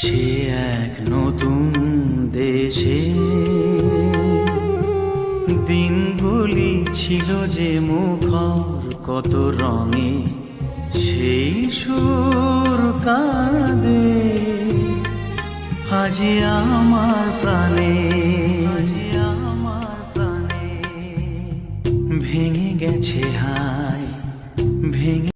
সে এক নতুন দেশে। দিনগুলি ছিল যে মুখর, কত রঙে সেই সুর কাঁদে। আজি আমার প্রাণে, আজি আমার প্রাণে ভেঙে গেছে হায় ভেঙে